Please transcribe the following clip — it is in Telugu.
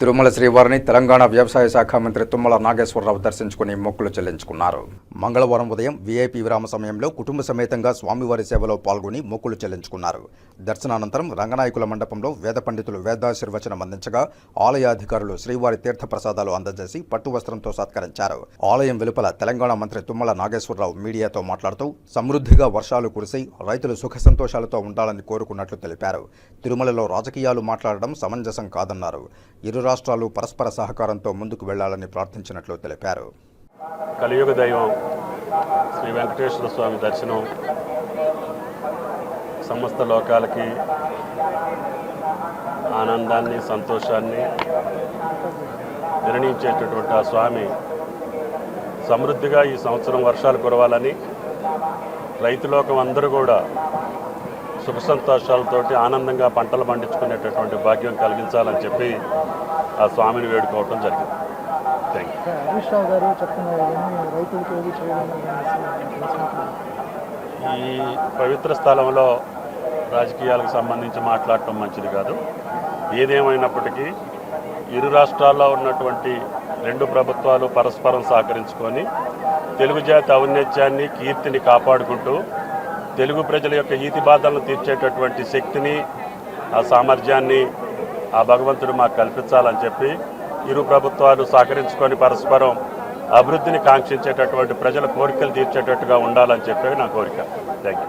తిరుమల శ్రీవారిని తెలంగాణ వ్యవసాయ శాఖ మంత్రి తుమ్మల నాగేశ్వరరావు దర్శించుకుని మొక్కులు చెల్లించుకున్నారు. మంగళవారం ఉదయం వీఐపీ విరామ సమయంలో కుటుంబ సమేతంగా స్వామివారి సేవలో పాల్గొని మొక్కులు చెల్లించుకున్నారు. దర్శనానంతరం రంగనాయకుల మండపంలో వేద పండితులు వేదాశీర్వచనం అందించగా ఆలయ అధికారులు శ్రీవారి తీర్థ ప్రసాదాలు అందజేసి పట్టు వస్త్రంతో సత్కరించారు. ఆలయం వెలుపల తెలంగాణ మంత్రి తుమ్మల నాగేశ్వరరావు మీడియాతో మాట్లాడుతూ సమృద్ధిగా వర్షాలు కురిసి రైతులు సుఖ సంతోషాలతో ఉండాలని కోరుకున్నట్లు తెలిపారు. తిరుమలలో రాజకీయాలు మాట్లాడడం సమంజసం కాదన్నారు. ఇరు రాష్ట్రాలు పరస్పర సహకారంతో ముందుకు వెళ్ళాలని ప్రార్థించినట్లు తెలిపారు. కలియుగ దైవం శ్రీ వెంకటేశ్వర స్వామి దర్శనం సమస్త లోకాలకి ఆనందాన్ని సంతోషాన్ని నిర్ణయించేటటువంటి ఆ స్వామి సమృద్ధిగా ఈ సంవత్సరం వర్షాలు కురవాలని రైతులోకం అందరూ కూడా సుఖ సంతోషాలతోటి ఆనందంగా పంటలు పండించుకునేటటువంటి భాగ్యం కలిగించాలని చెప్పి ఆ స్వామిని వేడుకోవటం జరిగింది. థ్యాంక్ యూ ఈ పవిత్ర స్థలంలో రాజకీయాలకు సంబంధించి మాట్లాడటం మంచిది కాదు. ఏదేమైనప్పటికీ ఇరు రాష్ట్రాల్లో ఉన్నటువంటి రెండు ప్రభుత్వాలు పరస్పరం సహకరించుకొని తెలుగు జాతి ఔన్నత్యాన్ని కీర్తిని కాపాడుకుంటూ తెలుగు ప్రజల యొక్క ఈతి బాధలను తీర్చేటటువంటి శక్తిని ఆ సామర్థ్యాన్ని ఆ భగవంతుడు మాకు కల్పించాలని చెప్పి ఇరు ప్రభుత్వాలు సహకరించుకొని పరస్పరం అభివృద్ధిని కాంక్షించేటటువంటి ప్రజల కోరికలు తీర్చేటట్టుగా ఉండాలని చెప్పి నా కోరిక. Thank you